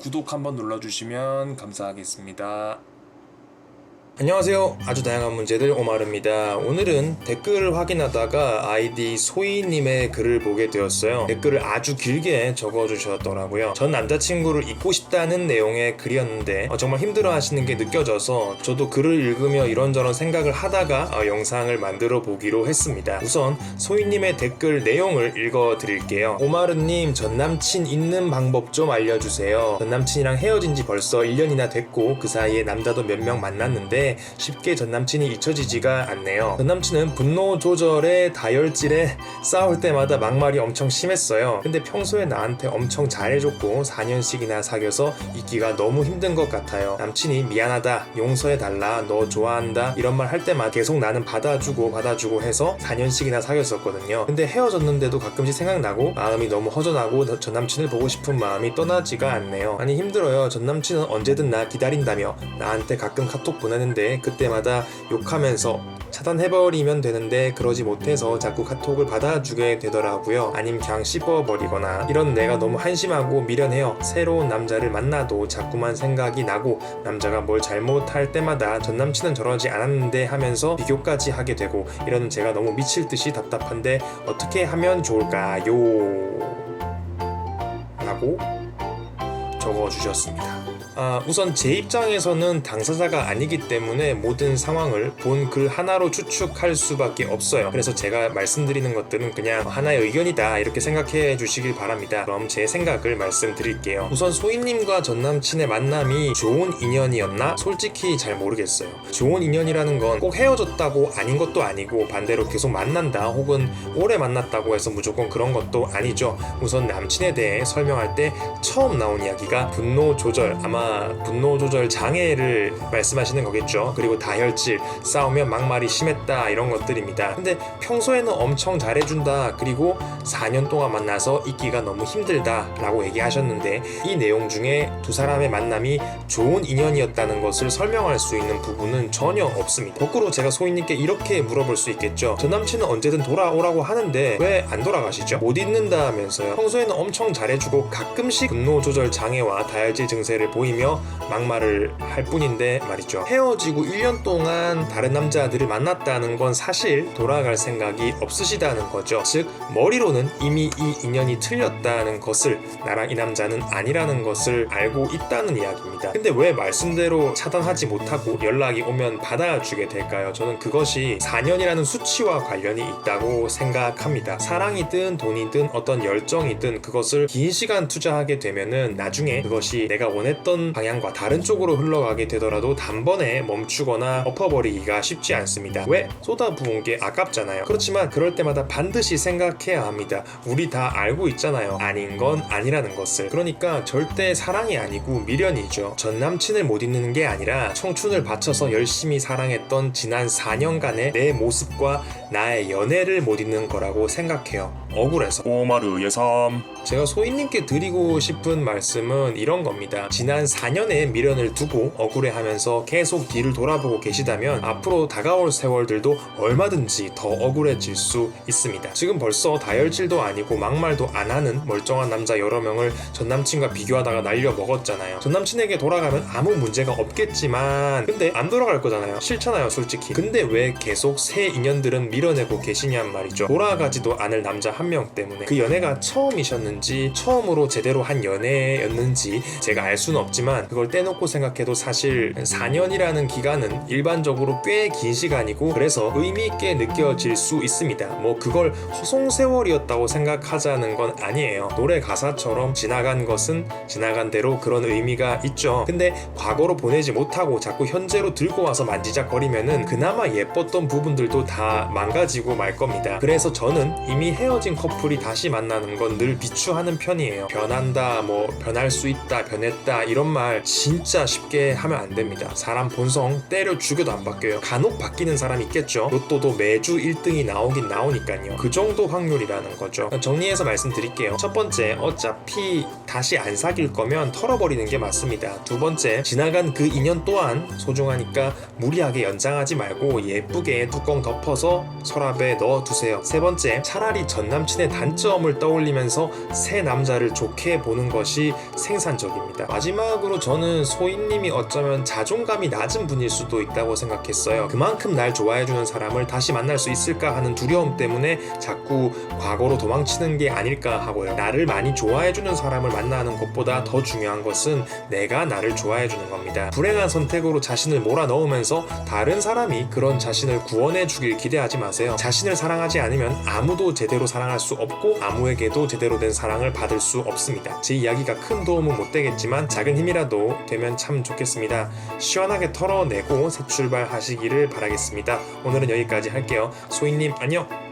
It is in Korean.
구독 한번 눌러주시면 감사하겠습니다. 안녕하세요. 아주 다양한 문제들 오마르입니다. 오늘은 댓글을 확인하다가 아이디 소희님의 글을 보게 되었어요. 댓글을 아주 길게 적어주셨더라고요. 전 남자친구를 잊고 싶다는 내용의 글이었는데 어, 정말 힘들어 하시는 게 느껴져서 저도 글을 읽으며 이런저런 생각을 하다가 어, 영상을 만들어 보기로 했습니다. 우선 소희님의 댓글 내용을 읽어 드릴게요. 오마르님 전 남친 있는 방법 좀 알려주세요. 전 남친이랑 헤어진 지 벌써 1년이나 됐고 그 사이에 남자도 몇 명 만났는데 쉽게 전 남친이 잊혀지지가 않네요. 전 남친은 분노 조절에 다혈질에 싸울 때마다 막말이 엄청 심했어요. 근데 평소에 나한테 엄청 잘해줬고 4년씩이나 사귀어서 잊기가 너무 힘든 것 같아요. 남친이 미안하다, 용서해달라, 너 좋아한다 이런 말 할 때마다 계속 나는 받아주고 받아주고 해서 4년씩이나 사귀었었거든요. 근데 헤어졌는데도 가끔씩 생각나고 마음이 너무 허전하고 전 남친을 보고 싶은 마음이 떠나지가 않네요. 아니 힘들어요. 전 남친은 언제든 나 기다린다며 나한테 가끔 카톡 보내는데 그때마다 욕하면서 차단해버리면 되는데 그러지 못해서 자꾸 카톡을 받아주게 되더라고요. 아님 그냥 씹어버리거나 이런 내가 너무 한심하고 미련해요. 새로운 남자를 만나도 자꾸만 생각이 나고 남자가 뭘 잘못할 때마다 전 남친은 저러지 않았는데 하면서 비교까지 하게 되고 이런 제가 너무 미칠 듯이 답답한데 어떻게 하면 좋을까요? 라고 적어주셨습니다. 아, 우선 제 입장에서는 당사자가 아니기 때문에 모든 상황을 본 글 하나로 추측할 수밖에 없어요. 그래서 제가 말씀드리는 것들은 그냥 하나의 의견이다 이렇게 생각해 주시길 바랍니다. 그럼 제 생각을 말씀드릴게요. 우선 소희님과 전 남친의 만남이 좋은 인연이었나? 솔직히 잘 모르겠어요. 좋은 인연이라는 건 꼭 헤어졌다고 아닌 것도 아니고 반대로 계속 만난다 혹은 오래 만났다고 해서 무조건 그런 것도 아니죠. 우선 남친에 대해 설명할 때 처음 나온 이야기가 분노 조절 아마 분노 조절 장애를 말씀하시는 거겠죠. 그리고 다혈질 싸우면 막말이 심했다 이런 것들입니다. 근데 평소에는 엄청 잘해준다 그리고 4년 동안 만나서 있기가 너무 힘들다라고 얘기하셨는데 이 내용 중에 두 사람의 만남이 좋은 인연이었다는 것을 설명할 수 있는 부분은 전혀 없습니다. 거꾸로 제가 소희님께 이렇게 물어볼 수 있겠죠. 전 남친은 언제든 돌아오라고 하는데 왜 안 돌아가시죠? 못 잊는다 하면서요. 평소에는 엄청 잘해주고 가끔씩 분노 조절 장애와 다혈질 증세를 보이 며 막말을 할 뿐인데 말이죠. 헤어지고 1년 동안 다른 남자들을 만났다는 건 사실 돌아갈 생각이 없으시다는 거죠. 즉 머리로는 이미 이 인연이 틀렸다는 것을 나랑 이 남자는 아니라는 것을 알고 있다는 이야기입니다. 근데 왜 말씀대로 차단하지 못하고 연락이 오면 받아주게 될까요? 저는 그것이 4년이라는 수치와 관련이 있다고 생각합니다. 사랑이든 돈이든 어떤 열정이든 그것을 긴 시간 투자하게 되면은 나중에 그것이 내가 원했던 방향과 다른 쪽으로 흘러가게 되더라도 단번에 멈추거나 엎어버리기가 쉽지 않습니다. 왜? 쏟아부은 게 아깝잖아요. 그렇지만 그럴 때마다 반드시 생각해야 합니다. 우리 다 알고 있잖아요. 아닌 건 아니라는 것을. 그러니까 절대 사랑이 아니고 미련이죠. 전 남친을 못 잊는 게 아니라 청춘을 바쳐서 열심히 사랑했던 지난 4년간의 내 모습과 나의 연애를 못 잊는 거라고 생각해요. 억울해서. 오마르 예삼 제가 소희님께 드리고 싶은 말씀은 이런 겁니다. 지난 4년의 미련을 두고 억울해하면서 계속 뒤를 돌아보고 계시다면 앞으로 다가올 세월들도 얼마든지 더 억울해질 수 있습니다. 지금 벌써 다혈질도 아니고 막말도 안 하는 멀쩡한 남자 여러 명을 전 남친과 비교하다가 날려 먹었잖아요. 전 남친에게 돌아가면 아무 문제가 없겠지만 근데 안 돌아갈 거잖아요. 싫잖아요, 솔직히. 근데 왜 계속 새 인연들은 밀어내고 계시냔 말이죠. 돌아가지도 않을 남자 한 명 때문에 그 연애가 처음이셨는지 처음으로 제대로 한 연애였는지 제가 알 수는 없지만 그걸 떼놓고 생각해도 사실 4년이라는 기간은 일반적으로 꽤 긴 시간이고 그래서 의미 있게 느껴질 수 있습니다. 뭐 그걸 허송 세월이었다고 생각하자는 건 아니에요. 노래 가사처럼 지나간 것은 지나간 대로 그런 의미가 있죠. 근데 과거로 보내지 못하고 자꾸 현재로 들고 와서 만지작거리면은 그나마 예뻤던 부분들도 다 망가지고 말 겁니다. 그래서 저는 이미 헤어진 커플이 다시 만나는 건 늘 비추하는 편이에요. 변한다, 뭐 변할 수 있다, 변했다 이런 말 진짜 쉽게 하면 안 됩니다. 사람 본성 때려 죽여도 안 바뀌어요. 간혹 바뀌는 사람 있겠죠. 로또도 매주 1등이 나오긴 나오니까요. 그 정도 확률이라는 거죠. 정리해서 말씀드릴게요. 첫 번째, 어차피 다시 안 사귈 거면 털어버리는 게 맞습니다. 두 번째, 지나간 그 인연 또한 소중하니까 무리하게 연장하지 말고 예쁘게 뚜껑 덮어서 서랍에 넣어두세요. 세 번째, 차라리 전남 친의 단점을 떠올리면서 새 남자를 좋게 보는 것이 생산적입니다. 마지막으로 저는 소희님이 어쩌면 자존감이 낮은 분일 수도 있다고 생각했어요. 그만큼 날 좋아해주는 사람을 다시 만날 수 있을까 하는 두려움 때문에 자꾸 과거로 도망치는 게 아닐까 하고요. 나를 많이 좋아해주는 사람을 만나는 것보다 더 중요한 것은 내가 나를 좋아해주는 겁니다. 불행한 선택으로 자신을 몰아넣으면서 다른 사람이 그런 자신을 구원해 주길 기대하지 마세요. 자신을 사랑하지 않으면 아무도 제대로 사랑할 수 없고 아무에게도 제대로 된 사랑을 받을 수 없습니다. 제 이야기가 큰 도움은 못 되겠지만 작은 힘이라도 되면 참 좋겠습니다. 시원하게 털어내고 새 출발 하시기를 바라겠습니다. 오늘은 여기까지 할게요. 소희님 안녕!